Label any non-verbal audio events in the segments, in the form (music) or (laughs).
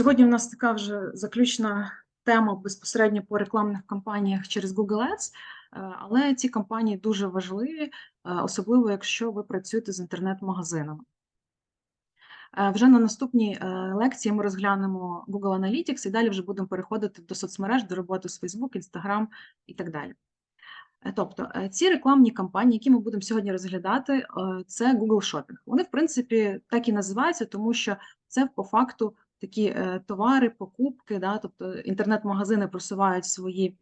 Сьогодні в нас така вже заключна тема безпосередньо по рекламних кампаніях через Google Ads, е, але ці кампанії дуже важливі, е, особливо якщо ви працюєте з інтернет-магазинами. Е, Вже на наступній лекції ми розглянемо Google Analytics і далі вже будемо переходити до соцмереж, до роботи з Facebook, Instagram і так далі. Тобто ці рекламні кампанії, які ми будемо сьогодні розглядати, це Google Shopping. Вони, в принципі, так і називаються, тому що це по факту такі е, товари, покупки, да, тобто інтернет-магазини просувають свої,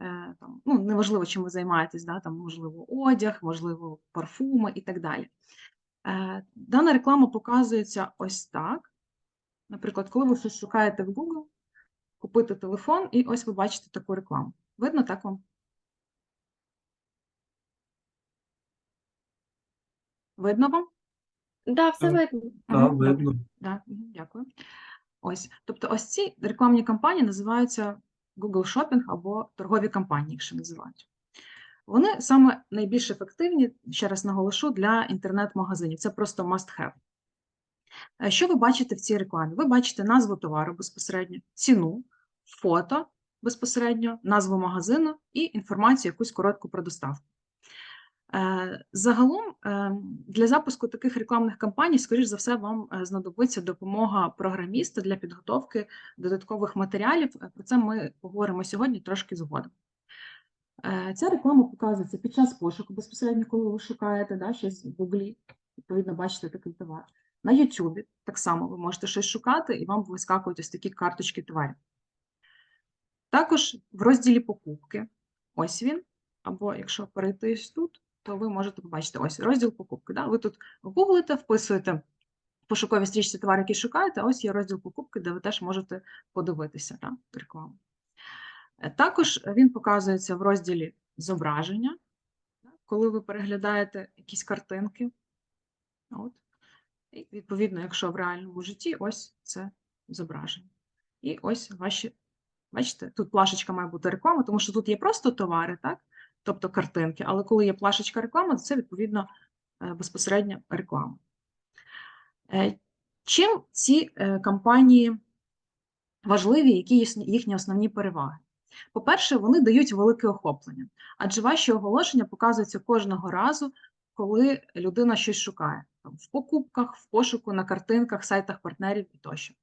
е, там, ну, неважливо, чим ви займаєтесь, да, там, можливо, одяг, можливо, парфуми і так далі. Е, Дана реклама показується ось так. Наприклад, коли ви щось шукаєте в Google, купити телефон, і ось ви бачите таку рекламу. Видно так вам? Видно вам? Да, все видно. Так, добре. видно. Да, дякую. Ось, тобто, ось ці рекламні кампанії називаються Google Shopping або торгові кампанії, якщо називають. Вони саме найбільш ефективні, ще раз наголошу, для інтернет-магазинів. Це просто must have. Е, Що ви бачите в цій рекламі? Ви бачите назву товару безпосередньо, ціну, фото безпосередньо, назву магазину і інформацію якусь коротку про доставку. Е, Загалом е, для запуску таких рекламних кампаній, скоріш за все, вам е, знадобиться допомога програміста для підготовки додаткових матеріалів. Е, Про це ми поговоримо сьогодні трошки згодом. Ця реклама показується під час пошуку, безпосередньо, коли ви шукаєте да, щось в Гуглі, відповідно, бачите такий товар. На Ютубі так само ви можете щось шукати, і вам вискакують ось такі карточки товарів. Також в розділі покупки, ось він, або якщо перейти тут, то ви можете побачити ось розділ покупки. Да? Ви тут гуглите, вписуєте в пошуковій стрічці товар, який шукаєте, ось є розділ покупки, де ви теж можете подивитися да, рекламу. Е, Також він показується в розділі зображення, коли ви переглядаєте якісь картинки. От. І, відповідно, якщо в реальному житті, ось це зображення. І ось ваші, бачите, тут плашечка має бути реклама, тому що тут є просто товари, так? Тобто картинки, але коли є плашечка реклами, то це відповідно е, безпосередньо реклама. Е, Чим ці е, кампанії важливі, які їхні основні переваги? По-перше, вони дають велике охоплення, адже ваші оголошення показуються кожного разу, коли людина щось шукає в покупках, в пошуку, на картинках, сайтах партнерів і тощо.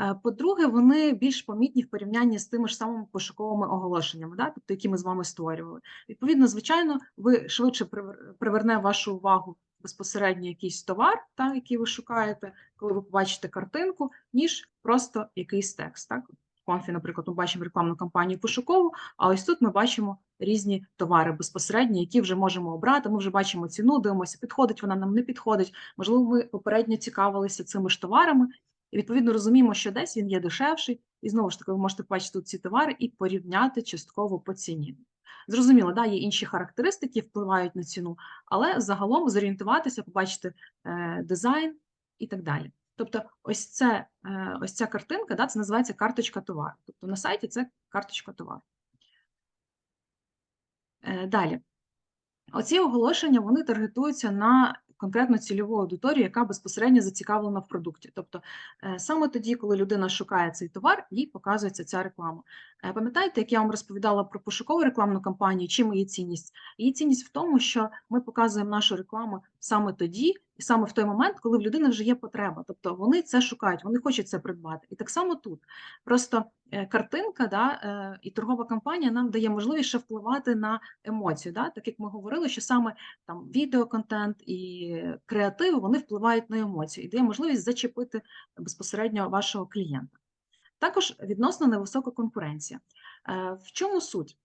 Е, По-друге, вони більш помітні в порівнянні з тими ж самими пошуковими оголошеннями, да? тобто, які ми з вами створювали. Відповідно, звичайно, ви швидше привер- приверне вашу увагу безпосередньо якийсь товар, та, який ви шукаєте, коли ви побачите картинку, ніж просто якийсь текст. Так? В конфі, наприклад, ми бачимо рекламну кампанію пошукову, а ось тут ми бачимо різні товари безпосередньо, які вже можемо обрати. Ми вже бачимо ціну, дивимося, підходить вона нам, не підходить. Можливо, ми попередньо цікавилися цими ж товарами, і відповідно розуміємо, що десь він є дешевший, і знову ж таки, ви можете побачити тут ці товари і порівняти частково по ціні. Зрозуміло, да, є інші характеристики, впливають на ціну, але загалом зорієнтуватися, побачити е, дизайн і так далі. Тобто, ось це, е, ось ця картинка, да, це називається карточка товару. Тобто на сайті це карточка товару. Е, Далі. Оці оголошення вони таргетуються на конкретну цільову аудиторію, яка безпосередньо зацікавлена в продукті. Тобто е, саме тоді, коли людина шукає цей товар, їй показується ця реклама. Е, Пам'ятаєте, як я вам розповідала про пошукову рекламну кампанію, чим її цінність? Її цінність в тому, що ми показуємо нашу рекламу саме тоді, і саме в той момент, коли в людини вже є потреба. Тобто вони це шукають, вони хочуть це придбати. І так само тут. Просто е, картинка да, е, і торгова кампанія нам дає можливість ще впливати на емоцію. Да? Так як ми говорили, що саме там відеоконтент і креатив вони впливають на емоцію і дає можливість зачепити безпосередньо вашого клієнта. Також відносно невисока конкуренція. Е, В чому суть?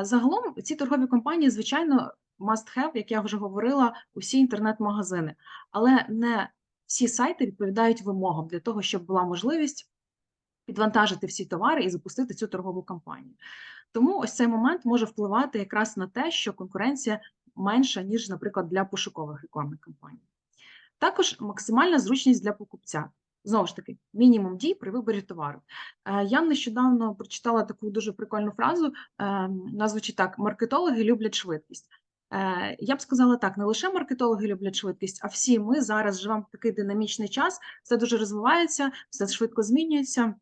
Загалом ці торгові компанії, звичайно, must have, як я вже говорила, усі інтернет-магазини, але не всі сайти відповідають вимогам для того, щоб була можливість підвантажити всі товари і запустити цю торгову кампанію. Тому ось цей момент може впливати якраз на те, що конкуренція менша, ніж, наприклад, для пошукових рекламних кампаній. Також максимальна зручність для покупця. Знову ж таки, мінімум дій при виборі товару. Е, Я нещодавно прочитала таку дуже прикольну фразу. е, Вона звучить так: маркетологи люблять швидкість. Е, Я б сказала так: не лише маркетологи люблять швидкість, а всі ми зараз живемо в такий динамічний час, все дуже розвивається, все швидко змінюється.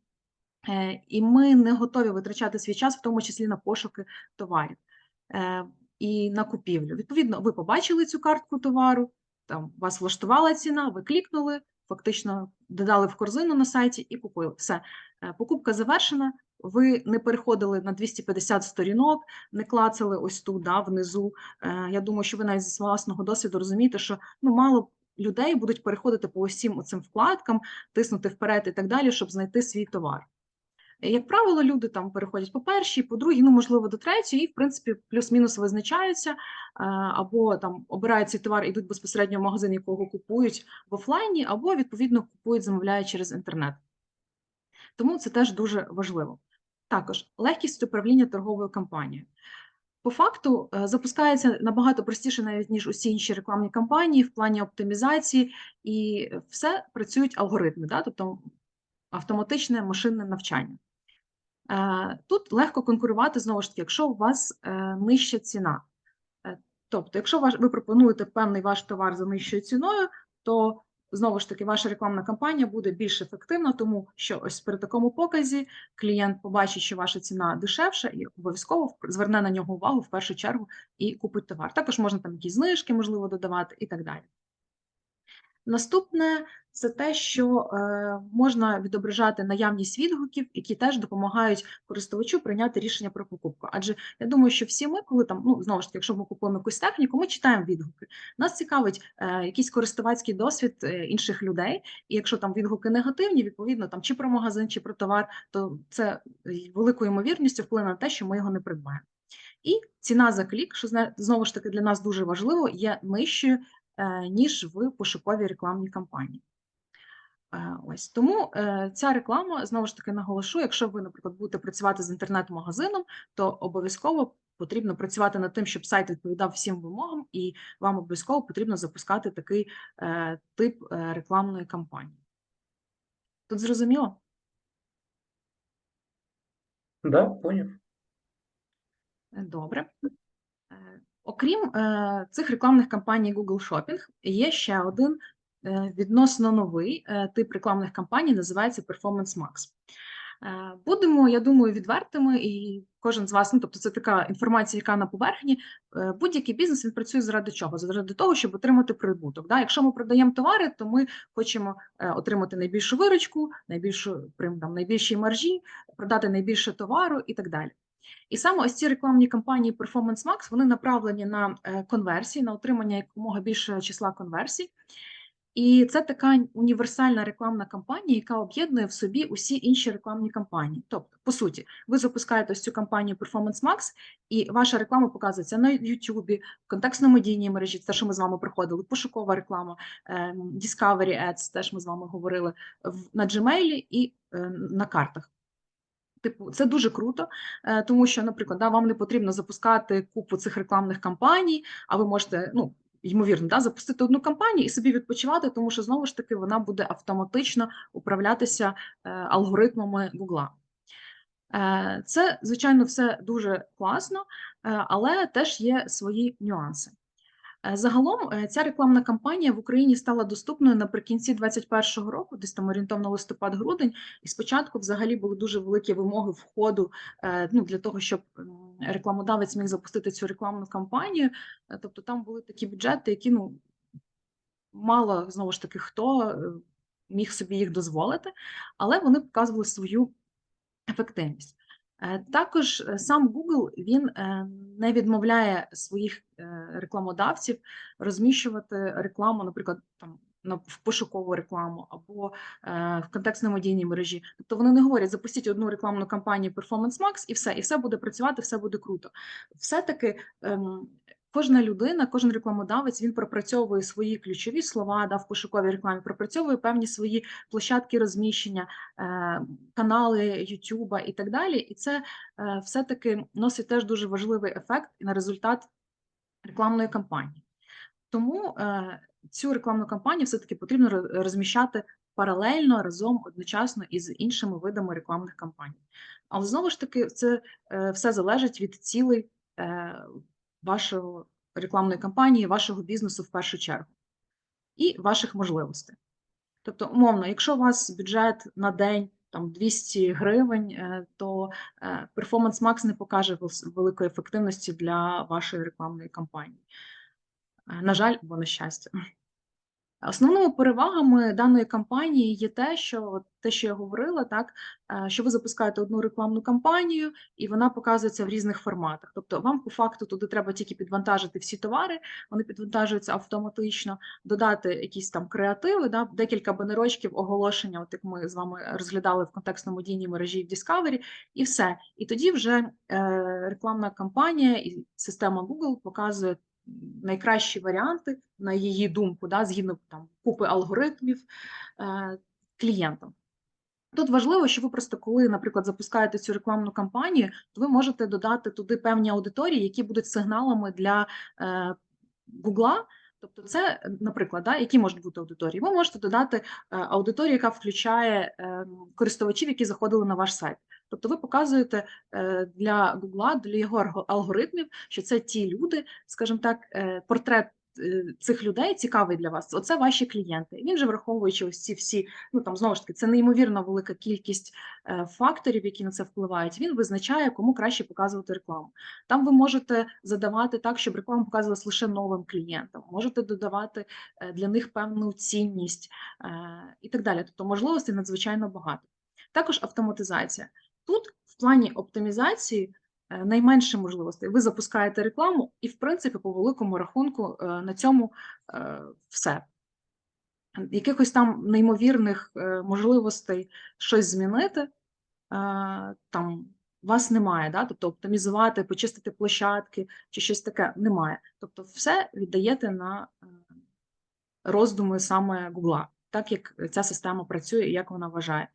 Е, І ми не готові витрачати свій час, в тому числі на пошуки товарів е, і на купівлю. Відповідно, ви побачили цю картку товару, там вас влаштувала ціна, ви клікнули, фактично додали в корзину на сайті і купили. Все, покупка завершена. Ви не переходили на 250 сторінок, не клацали ось тут, да, внизу. Е, Я думаю, що ви навіть зі власного досвіду розумієте, що ну мало людей будуть переходити по усім цим вкладкам, тиснути вперед і так далі, щоб знайти свій товар. Як правило, люди там переходять по першій, по другій, ну можливо, до третьої, і в принципі плюс-мінус визначаються, е, або там обирають цей товар, йдуть безпосередньо в магазин, якого купують в офлайні, або відповідно купують, замовляють через інтернет. Тому це теж дуже важливо. Також легкість управління торговою кампанією. По факту е, запускається набагато простіше, навіть ніж усі інші рекламні кампанії в плані оптимізації, і все працюють алгоритми, да? тобто автоматичне машинне навчання. Е, Тут легко конкурувати знову ж таки, якщо у вас е, нижча ціна. Тобто, якщо ви пропонуєте певний ваш товар за нижчою ціною, то знову ж таки ваша рекламна кампанія буде більш ефективна, тому що ось при такому показі клієнт побачить, що ваша ціна дешевша, і обов'язково зверне на нього увагу в першу чергу і купить товар. Також можна там якісь знижки, можливо, додавати і так далі. Наступне це те, що е, можна відображати наявність відгуків, які теж допомагають користувачу прийняти рішення про покупку. Адже я думаю, що всі ми, коли там, ну знову ж таки, якщо ми купуємо якусь техніку, ми читаємо відгуки. Нас цікавить е, якийсь користувацький досвід е, інших людей, і якщо там відгуки негативні, відповідно там чи про магазин, чи про товар, то це великою ймовірністю вплине на те, що ми його не придбаємо. І ціна за клік, що знову ж таки для нас дуже важливо, є нижчою ніж в пошуковій рекламній кампанії. Е, ось тому е, ця реклама знову ж таки наголошую, якщо ви, наприклад, будете працювати з інтернет-магазином, то обов'язково потрібно працювати над тим, щоб сайт відповідав всім вимогам, і вам обов'язково потрібно запускати такий тип рекламної кампанії. Тут зрозуміло? Да, поняв. Добре. Окрім е, цих рекламних кампаній Google Shopping, є ще один е, відносно новий е, тип рекламних кампаній, називається Performance Max. Будемо, я думаю, відвертими, і кожен з вас, ну тобто, це така інформація, яка на поверхні. Будь-який бізнес він працює заради чого? Заради того, щоб отримати прибуток. Да? Якщо ми продаємо товари, то ми хочемо отримати найбільшу виручку, найбільшу там, найбільші маржі, продати найбільше товару і так далі. І саме ось ці рекламні кампанії Performance Max вони направлені на е, конверсії, на отримання якомога більшого числа конверсій. І це така універсальна рекламна кампанія, яка об'єднує в собі усі інші рекламні кампанії. Тобто, по суті, ви запускаєте ось цю кампанію Performance Max, і ваша реклама показується на YouTube, в контекстно-медійній мережі, це що ми з вами проходили, пошукова реклама, ем, Discovery Ads, теж ми з вами говорили, на Gmail і е, на картах. Типу, це дуже круто, е, тому що, наприклад, да, вам не потрібно запускати купу цих рекламних кампаній, а ви можете, ну, ймовірно, да, запустити одну кампанію і собі відпочивати, тому що знову ж таки вона буде автоматично управлятися е, алгоритмами Гугла. Е, це, звичайно, все дуже класно, але теж є свої нюанси. Е, загалом е, ця рекламна кампанія в Україні стала доступною наприкінці 2021 року, десь там орієнтовно листопад-грудень, і спочатку взагалі були дуже великі вимоги входу е, ну, для того, щоб рекламодавець міг запустити цю рекламну кампанію. Тобто там були такі бюджети, які ну мало знову ж таки хто міг собі їх дозволити, але вони показували свою ефективність. Е, також е, сам Google він е, не відмовляє своїх рекламодавців розміщувати рекламу, наприклад, там в пошукову рекламу або в контекстно-медійній мережі. Тобто вони не говорять, запустіть одну рекламну кампанію Performance Max і все, і все буде працювати, все буде круто. Все-таки ем, Кожна людина, кожен рекламодавець він пропрацьовує свої ключові слова да, в пошуковій рекламі, пропрацьовує певні свої площадки розміщення, е, канали Ютуба і так далі. І це е, все-таки носить теж дуже важливий ефект на результат рекламної кампанії. Тому е, цю рекламну кампанію все-таки потрібно розміщати паралельно разом одночасно із іншими видами рекламних кампаній. Але знову ж таки, це все залежить від цілей вашого рекламної кампанії вашого бізнесу в першу чергу і ваших можливостей. Тобто, умовно, якщо у вас бюджет на день там 200 гривень, е, то перформанс Performance Max не покаже великої ефективності для вашої рекламної кампанії. Е, На жаль, або на щастя. Основними перевагами даної кампанії є те, що те, що я говорила, так е, що ви запускаєте одну рекламну кампанію, і вона показується в різних форматах. Тобто, вам по факту туди треба тільки підвантажити всі товари, вони підвантажуються автоматично, додати якісь там креативи, да, декілька банерочків, оголошення, от як ми з вами розглядали в контекстному дійній мережі в Discovery, і все. І тоді вже е, рекламна кампанія і система Google показує найкращі варіанти, на її думку, да, згідно там купи алгоритмів е, клієнтам. Тут важливо, що ви просто коли, наприклад, запускаєте цю рекламну кампанію, то ви можете додати туди певні аудиторії, які будуть сигналами для е, Гугла. Тобто, це, наприклад, да, які можуть бути аудиторії? Ви можете додати е, аудиторію, яка включає е, користувачів, які заходили на ваш сайт. Тобто, ви показуєте е, для Гугла, для його алгоритмів, що це ті люди, скажімо так, е, портрет цих людей цікавий для вас. Оце ваші клієнти. Він же враховуючи ось ці всі, ну там знову ж таки, це неймовірно велика кількість е, факторів, які на це впливають. Він визначає, кому краще показувати рекламу. Там ви можете задавати так, щоб реклама показувалась лише новим клієнтам. Можете додавати е, для них певну цінність е, і так далі. Тобто можливостей надзвичайно багато. Також автоматизація. Тут в плані оптимізації е, найменше можливостей. Ви запускаєте рекламу, і, в принципі, по великому рахунку е, на цьому е, все. Якихось там неймовірних е, можливостей щось змінити е, там вас немає, да? тобто оптимізувати, почистити площадки чи щось таке немає. Тобто, все віддаєте на е, роздуми саме Гугла, так як ця система працює і як вона вважає.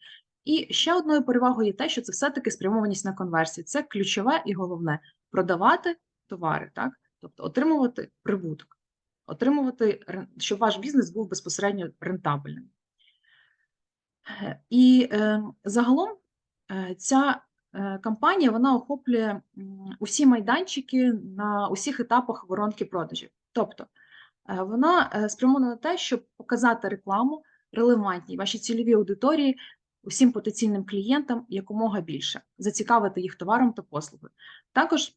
І ще одною перевагою є те, що це все-таки спрямованість на конверсії. Це ключове і головне продавати товари, так? тобто отримувати прибуток, отримувати, щоб ваш бізнес був безпосередньо рентабельним. Е, І е, загалом е, ця е, кампанія вона охоплює усі майданчики на усіх етапах воронки продажів. Тобто е, вона спрямована на те, щоб показати рекламу релевантній вашій цільовій аудиторії, усім потенційним клієнтам якомога більше, зацікавити їх товаром та послугою. Також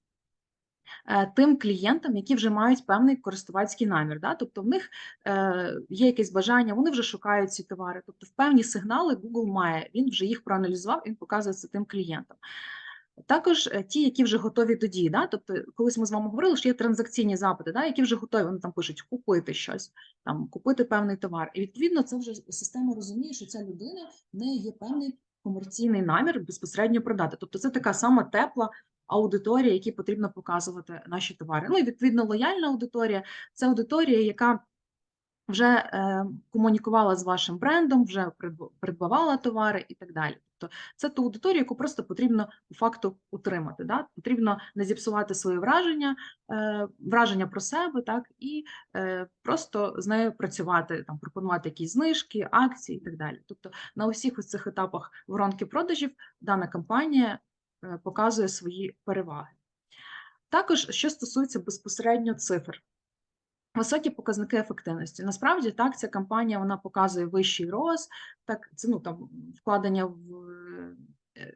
е, тим клієнтам, які вже мають певний користувацький намір. Да? Тобто в них е, є якесь бажання, вони вже шукають ці товари. Тобто в певні сигнали Google має, він вже їх проаналізував, він показує це тим клієнтам. Також е, ті, які вже готові до дії. Да? Тобто, колись ми з вами говорили, що є транзакційні запити, да? які вже готові, вони там пишуть купити щось, там, купити певний товар. І відповідно це вже система розуміє, що ця людина в неї є певний комерційний намір безпосередньо продати. Тобто це така сама тепла аудиторія, якій потрібно показувати наші товари. Ну і відповідно лояльна аудиторія це аудиторія, яка вже е, комунікувала з вашим брендом, вже придбавала товари і так далі. Тобто це ту аудиторію, яку просто потрібно по факту утримати. Да? Потрібно не зіпсувати свої враження, е, враження про себе, так і е, просто з нею працювати, там пропонувати якісь знижки, акції і так далі. Тобто на усіх ось цих етапах воронки продажів дана компанія е, показує свої переваги. Також, що стосується безпосередньо цифр. Високі показники ефективності. Насправді так, ця кампанія вона показує вищий роз, так це ну там вкладення в, е,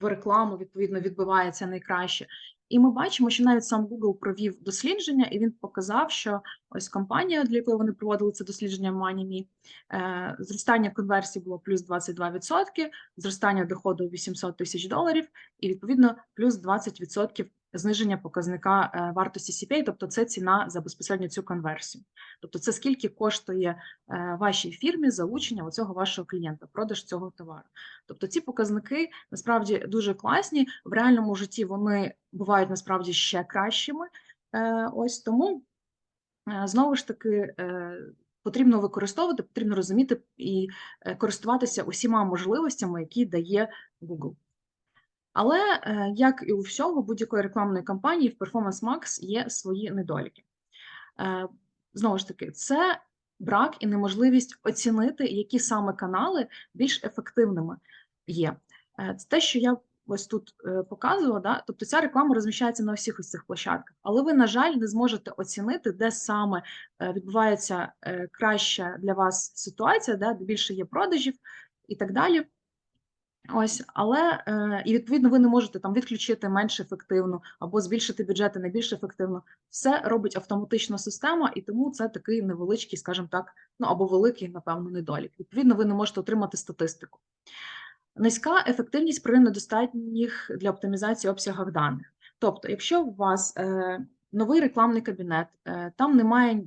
в рекламу відповідно відбувається найкраще. І ми бачимо, що навіть сам Google провів дослідження, і він показав, що ось компанія, для якої вони проводили це дослідження MoneyMe, е, зростання конверсії було плюс 22%, зростання доходу 800 тисяч доларів, і відповідно плюс 20% зниження показника е, вартості CPA, тобто це ціна за безпосередньо цю конверсію. Тобто це скільки коштує е, вашій фірмі залучення оцього вашого клієнта, продаж цього товару. Тобто ці показники насправді дуже класні. В реальному житті вони бувають насправді ще кращими. Е, Ось тому знову ж таки. Потрібно використовувати, потрібно розуміти і користуватися усіма можливостями, які дає Google. Але е, як і у всього будь-якої рекламної кампанії, в Performance Max є свої недоліки. Е, Знову ж таки, це брак і неможливість оцінити, які саме канали більш ефективними є. Е, Це те, що я ось тут показувала, да, тобто ця реклама розміщається на всіх ось цих площадках, але ви, на жаль, не зможете оцінити, де саме відбувається краща для вас ситуація, де більше є продажів і так далі. Ось, але е, і відповідно ви не можете там відключити менш ефективно або збільшити бюджети на більш ефективно. Все робить автоматично система, і тому це такий невеличкий, скажімо так, ну або великий, напевно, недолік. Відповідно, ви не можете отримати статистику. Низька ефективність при недостатніх для оптимізації обсягах даних. Тобто, якщо у вас е, новий рекламний кабінет, е, там немає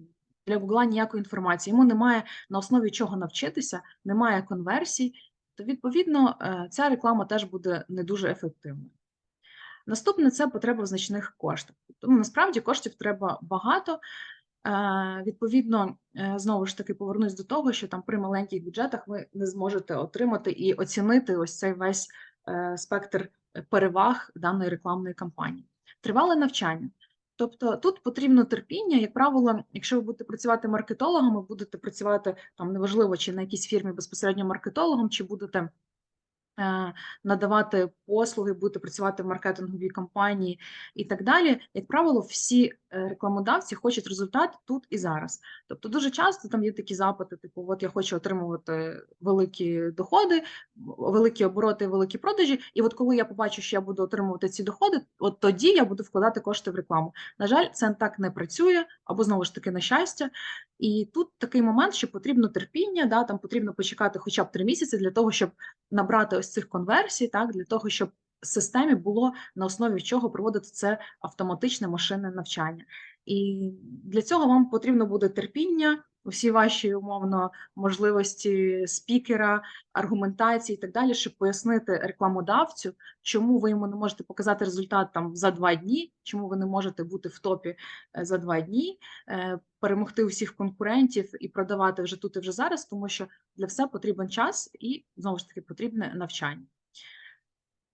для Google ніякої інформації, йому немає на основі чого навчитися, немає конверсій, то відповідно е, ця реклама теж буде не дуже ефективною. Наступне це потреба в значних коштах. Тому насправді коштів треба багато. Е, Відповідно, е, знову ж таки повернусь до того, що там при маленьких бюджетах ви не зможете отримати і оцінити ось цей весь спектр переваг даної рекламної кампанії. Тривале навчання. Тобто тут потрібно терпіння, як правило, якщо ви будете працювати маркетологами, будете працювати там неважливо, чи на якійсь фірмі безпосередньо маркетологом, чи будете е, надавати послуги, будете працювати в маркетинговій компанії і так далі. Як правило, всі рекламодавці хочуть результат тут і зараз. Тобто, дуже часто там є такі запити, типу, от я хочу отримувати великі доходи, великі обороти, великі продажі. І от коли я побачу, що я буду отримувати ці доходи, от тоді я буду вкладати кошти в рекламу. На жаль, це так не працює, або знову ж таки на щастя. І тут такий момент, що потрібно терпіння, да, там потрібно почекати хоча б три місяці для того, щоб набрати ось цих конверсій, так для того, щоб системі було на основі чого проводити це автоматичне машинне навчання. І для цього вам потрібно буде терпіння, усі ваші умовно можливості спікера, аргументації і так далі, щоб пояснити рекламодавцю, чому ви йому не можете показати результат там за два дні, чому ви не можете бути в топі е, за два дні, е, перемогти усіх конкурентів і продавати вже тут і вже зараз, тому що для все потрібен час і знову ж таки потрібне навчання.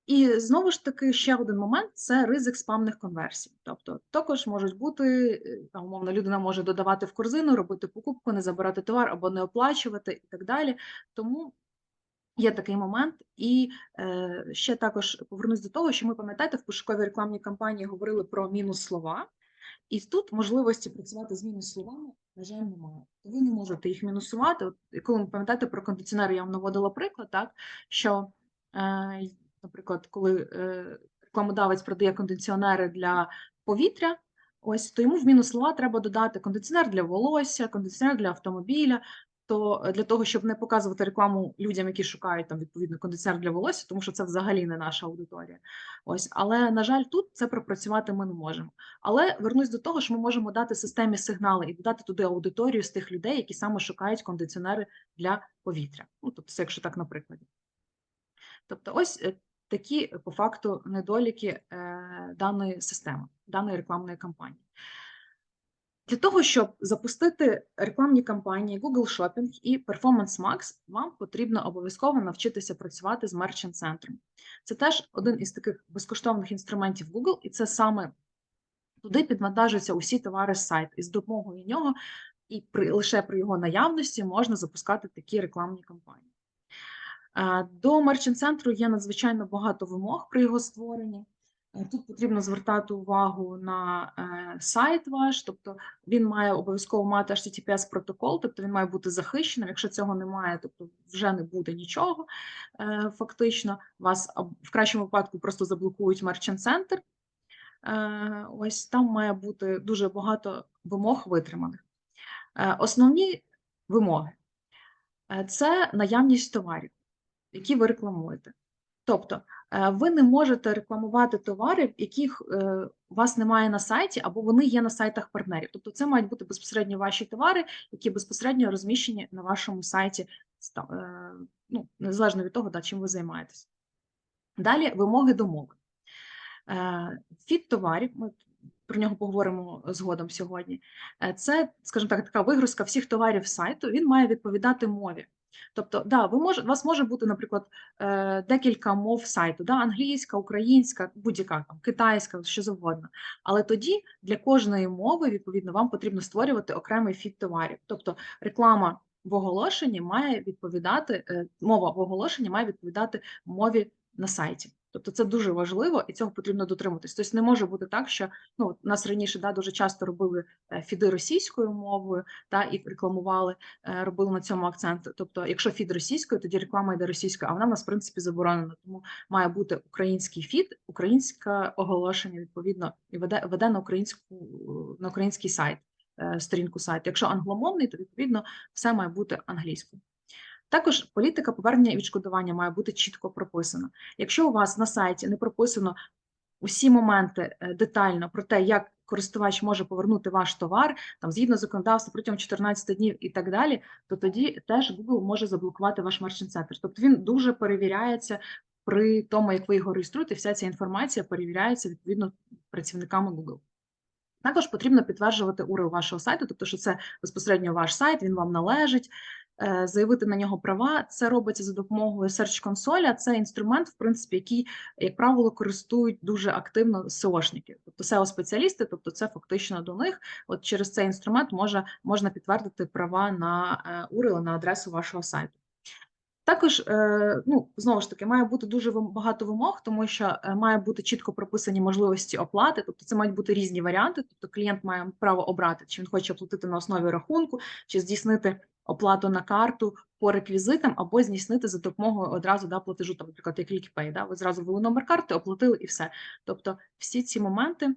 І знову ж таки, ще один момент це ризик спамних конверсій. Тобто, також можуть бути е, там, умовно, людина може додавати в корзину, робити покупку, не забирати товар або не оплачувати і так далі. Тому є такий момент. І е, ще також повернусь до того, що ми пам'ятаєте, в пошуковій рекламній кампанії говорили про мінус слова, і тут можливості працювати з мінус словами, на жаль, немає. Ви не можете їх мінусувати. От, коли ви пам'ятаєте про кондиціонери, я вам наводила приклад, так що. Е, наприклад, коли е, рекламодавець продає кондиціонери для повітря, ось то йому в мінус слова треба додати кондиціонер для волосся, кондиціонер для автомобіля. То е, для того, щоб не показувати рекламу людям, які шукають там відповідно кондиціонер для волосся, тому що це взагалі не наша аудиторія. Ось, але на жаль, тут це пропрацювати ми не можемо. Але вернусь до того, що ми можемо дати системі сигнали і додати туди аудиторію з тих людей, які саме шукають кондиціонери для повітря. Ну тобто, якщо так на прикладі. Тобто, ось е, такі по факту недоліки е, даної системи, даної рекламної кампанії. Для того, щоб запустити рекламні кампанії Google Shopping і Performance Max, вам потрібно обов'язково навчитися працювати з мерчант центром. Це теж один із таких безкоштовних інструментів Google, і це саме туди підвантажуються усі товари з сайту. І з допомогою нього, і при, лише при його наявності можна запускати такі рекламні кампанії. До мерчант-центру є надзвичайно багато вимог при його створенні. Е, Тут потрібно звертати увагу на е, сайт ваш, тобто він має обов'язково мати https протокол, тобто він має бути захищеним. Якщо цього немає, тобто вже не буде нічого. е, Фактично, вас в кращому випадку просто заблокують мерчант-центр. Е, Ось там має бути дуже багато вимог витриманих. Основні вимоги це наявність товарів які ви рекламуєте. Тобто е, ви не можете рекламувати товари, яких е, у вас немає на сайті, або вони є на сайтах партнерів. Тобто це мають бути безпосередньо ваші товари, які безпосередньо розміщені на вашому сайті, е, ну, незалежно від того, чим ви займаєтесь. Далі вимоги до мови. Е, Фіт товарів, ми про нього поговоримо згодом сьогодні. Е, Це, скажімо так, така вигрузка всіх товарів сайту, він має відповідати мові. Тобто, да, ви може, у вас може бути, наприклад, е, декілька мов сайту, да, англійська, українська, будь-яка там, китайська, що завгодно. Але тоді для кожної мови, відповідно, вам потрібно створювати окремий фіт товарів. Тобто реклама в оголошенні має відповідати, е, мова в оголошенні має відповідати мові на сайті. Тобто це дуже важливо і цього потрібно дотримуватись. Тобто не може бути так, що ну нас раніше да, дуже часто робили е, фіди російською мовою та і рекламували, е, робили на цьому акцент. Тобто, якщо фід російською, тоді реклама йде російською, а вона в нас в принципі заборонена. Тому має бути український фід, українське оголошення відповідно і веде веде на українську на український сайт, е, сторінку сайту. Якщо англомовний, то відповідно все має бути англійською. Також політика повернення і відшкодування має бути чітко прописана. Якщо у вас на сайті не прописано усі моменти е, детально про те, як користувач може повернути ваш товар, там згідно законодавства протягом 14 днів і так далі, то тоді теж Google може заблокувати ваш Merchant Center. Тобто він дуже перевіряється при тому, як ви його реєструєте, вся ця інформація перевіряється відповідно працівниками Google. Також потрібно підтверджувати URL вашого сайту, тобто, що це безпосередньо ваш сайт, він вам належить, заявити на нього права. Це робиться за допомогою Search Console. Це інструмент, в принципі, який, як правило, користують дуже активно SEOшники, тобто SEO-спеціалісти, тобто це фактично до них. От через цей інструмент може, можна підтвердити права на е, URL, на адресу вашого сайту. Також, е, ну знову ж таки, має бути дуже багато вимог, тому що е, має бути чітко прописані можливості оплати, тобто це мають бути різні варіанти. Тобто клієнт має право обрати, чи він хоче оплатити на основі рахунку, чи здійснити оплату на карту по реквізитам, або здійснити за допомогою одразу да, платежу, там, наприклад, як ClickPay, да, ви зразу ввели номер карти, оплатили і все. Тобто, всі ці моменти.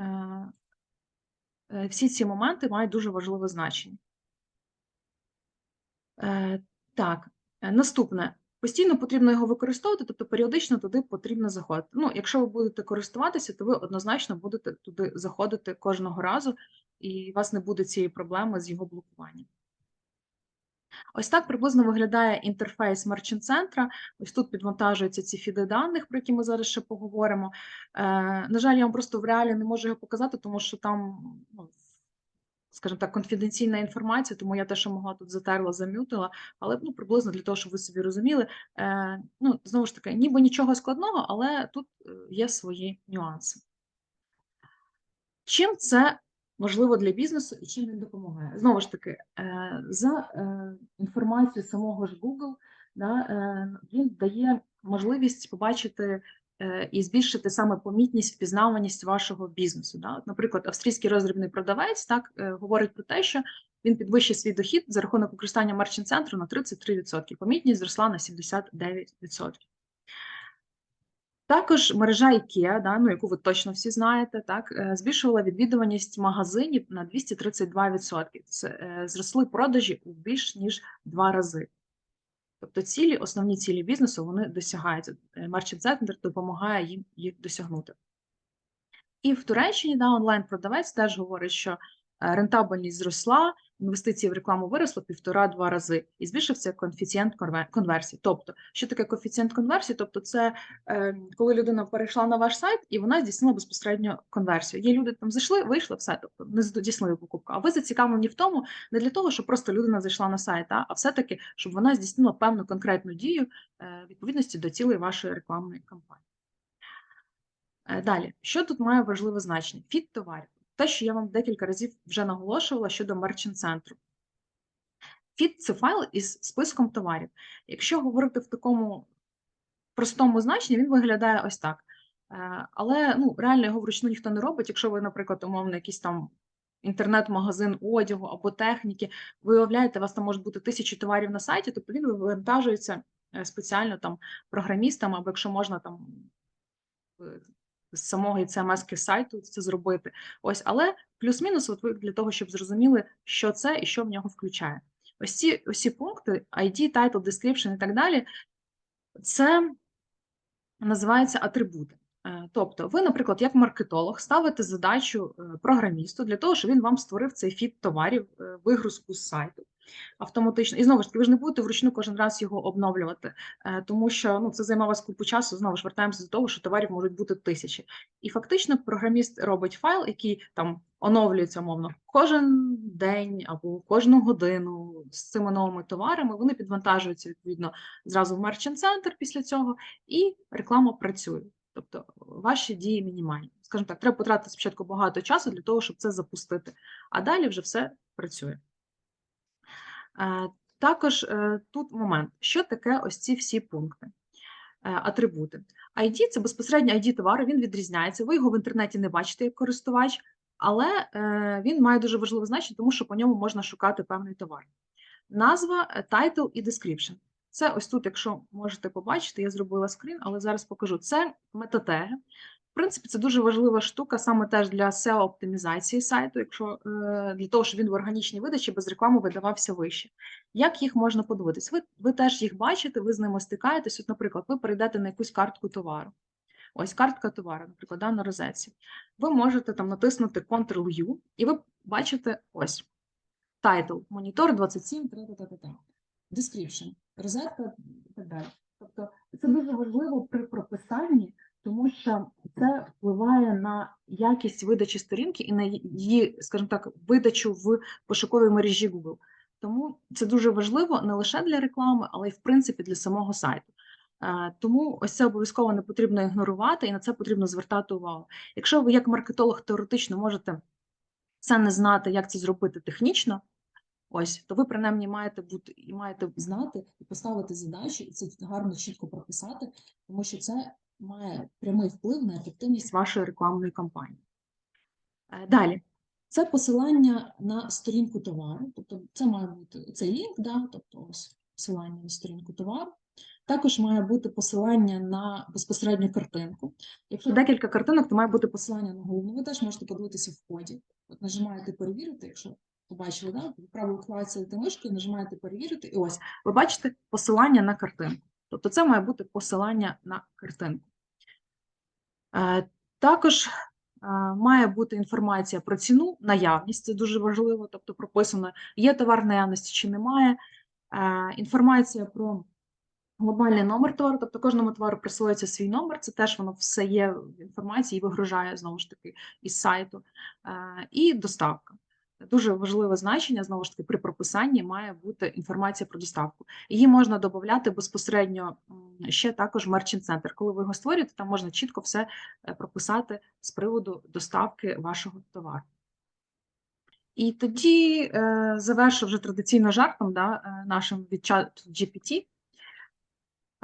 е, е, Всі ці моменти мають дуже важливе значення. Е, Так, наступне. Постійно потрібно його використовувати, тобто періодично туди потрібно заходити. Ну, якщо ви будете користуватися, то ви однозначно будете туди заходити кожного разу, і у вас не буде цієї проблеми з його блокуванням. Ось так приблизно виглядає інтерфейс Merchant центра. Ось тут підвантажуються ці фіди даних, про які ми зараз ще поговоримо. Е, на жаль, я вам просто в реалі не можу його показати, тому що там, ну, скажімо так, конфіденційна інформація, тому я те, що могла тут затерла, замютила, але ну, приблизно для того, щоб ви собі розуміли. Е, ну, знову ж таки, ніби нічого складного, але тут е, є свої нюанси. Чим це важливо для бізнесу і чим він допомагає? Знову ж таки, е, за е, інформацією самого ж Google, да, е, він дає можливість побачити і збільшити саме помітність, впізнаваність вашого бізнесу. Да? Наприклад, австрійський роздрібний продавець так е, говорить про те, що він підвищив свій дохід за рахунок використання мерчант центру на 33%. Помітність зросла на 79%. Також мережа IKEA, да, ну, яку ви точно всі знаєте, так, е, збільшувала відвідуваність магазинів на 232%. Це е, зросли продажі у більш ніж два рази. Тобто цілі, основні цілі бізнесу, вони досягаються. Е, Merchant Center допомагає їм їх досягнути. І в Туреччині да, онлайн-продавець теж говорить, що е, рентабельність зросла, інвестиції в рекламу виросли півтора-два рази, і збільшився коефіцієнт конвер- конверсії. Тобто, що таке коефіцієнт конверсії? Тобто, це е, коли людина перейшла на ваш сайт і вона здійснила безпосередньо конверсію. Є люди там зайшли, вийшли, все, тобто не здійснили покупку. А ви зацікавлені в тому, не для того, щоб просто людина зайшла на сайт, а, а все-таки, щоб вона здійснила певну конкретну дію е, відповідності до цілей вашої рекламної кампанії. Е, Далі, що тут має важливе значення? Фіт товарів. Те, що я вам декілька разів вже наголошувала щодо мерчант центру. Фіт це файл із списком товарів. Якщо говорити в такому простому значенні, він виглядає ось так. Е, Але ну, реально його вручну ніхто не робить. Якщо ви, наприклад, умовно, якийсь там інтернет-магазин одягу або техніки, ви уявляєте, у вас там може бути тисячі товарів на сайті, тобто він вивантажується е, спеціально там програмістам, або якщо можна там е, з самого CMS сайту це зробити. Ось, але плюс-мінус, от ви для того, щоб зрозуміли, що це і що в нього включає. Ось ці усі пункти, ID, title, description і так далі, це називається атрибути. Е, Тобто, ви, наприклад, як маркетолог, ставите задачу е, програмісту для того, щоб він вам створив цей фіт товарів, е, вигрузку з сайту автоматично. І знову ж таки, ви ж не будете вручну кожен раз його обновлювати, е, тому що ну, це займає вас купу часу. Знову ж вертаємося до того, що товарів можуть бути тисячі. І фактично програміст робить файл, який там оновлюється умовно кожен день або кожну годину з цими новими товарами. Вони підвантажуються відповідно зразу в Merchant Center після цього, і реклама працює. Тобто ваші дії мінімальні. Скажімо так, треба потратити спочатку багато часу для того, щоб це запустити, а далі вже все працює. Е, також е, тут момент, що таке ось ці всі пункти, е, атрибути. ID – це безпосередньо ID товару, він відрізняється. Ви його в інтернеті не бачите як користувач, але він має дуже важливе значення, тому що по ньому можна шукати певний товар. Назва, title і description. Це ось тут, якщо можете побачити, я зробила скрін, але зараз покажу. Це метатеги. Принципі, це дуже важлива штука саме теж для SEO-оптимізації сайту, якщо е, для того, щоб він в органічній видачі без реклами видавався вище. Як їх можна подивитись? Ви, ви теж їх бачите, ви з ними стикаєтесь. От, наприклад, ви перейдете на якусь картку товару. Ось картка товару, наприклад, да, на розетці. Ви можете там натиснути Ctrl-U, і ви бачите ось title, монітор 27, та-та-та-та. Description, розетка і так далі. Тобто це дуже важливо при прописанні, тому що це впливає на якість видачі сторінки і на її, скажімо так, видачу в пошуковій мережі Google. Тому це дуже важливо не лише для реклами, але й в принципі для самого сайту. Е, Тому ось це обов'язково не потрібно ігнорувати, і на це потрібно звертати увагу. Якщо ви як маркетолог теоретично можете це не знати, як це зробити технічно, ось, то ви принаймні маєте бути і маєте знати і поставити задачі, і це гарно чітко прописати, тому що це має прямий вплив на ефективність вашої рекламної кампанії. Е, Далі, це посилання на сторінку товару, тобто це має бути цей лінк, да, тобто посилання на сторінку товару. Також має бути посилання на безпосередню картинку. Якщо декілька картинок, то має бути посилання на головну. Ви теж можете подивитися в коді. От нажимаєте перевірити, якщо побачили, да? право клацаєте мишкою, нажимаєте перевірити, і ось ви бачите посилання на картинку. Тобто це має бути посилання на картинку. Е, Також е, має бути інформація про ціну, наявність, це дуже важливо, тобто прописано, є товар наявності чи немає. Е, Інформація про глобальний номер товару, тобто кожному товару присвоюється свій номер, це теж воно все є в інформації і вигружає знову ж таки із сайту. І доставка. Дуже важливе значення, знову ж таки, при прописанні має бути інформація про доставку. Її можна додати безпосередньо ще також Merchant Center. Коли ви його створюєте, там можна чітко все е, прописати з приводу доставки вашого товару. І тоді е, завершу вже традиційно жартом да, е, нашим від чат GPT.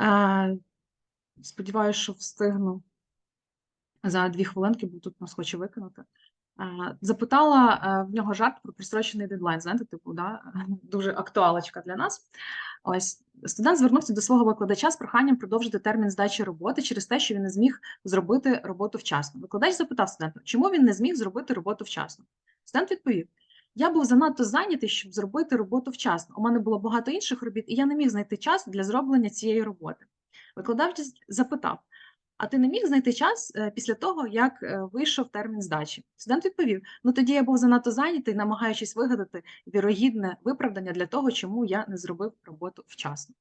Е, Сподіваюся, що встигну за дві хвилинки, бо тут нас хоче викинути. Запитала е, в нього жарт про прострочений дедлайн. Знаєте, типу, да? (laughs) дуже актуалочка для нас. Ось студент звернувся до свого викладача з проханням продовжити термін здачі роботи через те, що він не зміг зробити роботу вчасно. Викладач запитав студента, чому він не зміг зробити роботу вчасно. Студент відповів: я був занадто зайнятий, щоб зробити роботу вчасно. У мене було багато інших робіт, і я не міг знайти час для зроблення цієї роботи. Викладач запитав: а ти не міг знайти час е, після того, як е, вийшов термін здачі? Студент відповів: ну тоді я був занадто зайнятий, намагаючись вигадати вірогідне виправдання для того, чому я не зробив роботу вчасно.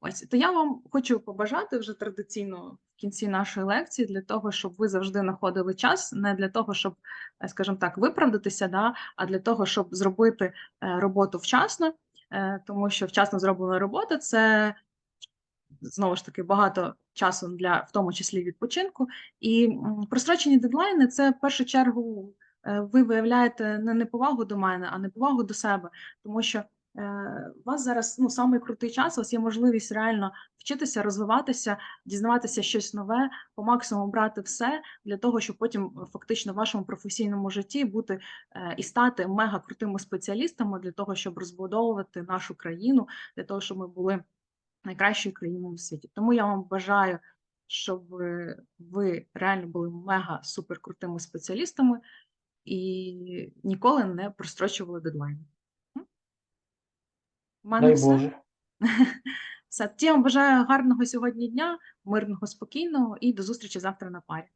Ось то я вам хочу побажати вже традиційно в кінці нашої лекції для того, щоб ви завжди знаходили час, не для того, щоб, е, скажімо так, виправдатися, да, а для того, щоб зробити роботу вчасно, тому що вчасно зроблена робота це знову ж таки багато часу для в тому числі відпочинку. І прострочені дедлайни це в першу чергу е, ви виявляєте не неповагу до мене, а неповагу до себе, тому що е, у вас зараз ну самий крутий час. У вас є можливість реально вчитися, розвиватися, дізнаватися щось нове, по максимуму брати все для того, щоб потім фактично в вашому професійному житті бути е, і стати мега крутими спеціалістами для того, щоб розбудовувати нашу країну, для того, щоб ми були найкращою країною у світі. Тому я вам бажаю, щоб ви, реально були мега супер крутими спеціалістами і ніколи не прострочували дедлайни. М? У мене Дай все. Боже. (laughs) Все. Я вам бажаю гарного сьогодні дня, мирного, спокійного і до зустрічі завтра на парі.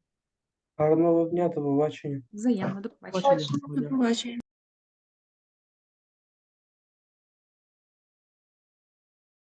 Гарного дня, до побачення. Взаємно, до. Побачення. До побачення.